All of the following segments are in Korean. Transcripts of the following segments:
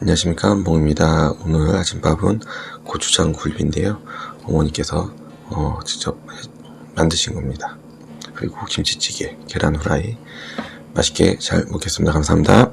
안녕하십니까 몽입니다. 오늘 아침밥은 고추장 굴비인데요. 어머니께서 어, 직접 해- 만드신 겁니다. 그리고 김치찌개, 계란 후라이 맛있게 잘 먹겠습니다. 감사합니다.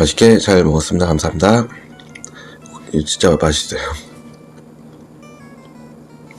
맛있게 잘 먹었습니다. 감사합니다. 진짜 맛있어요.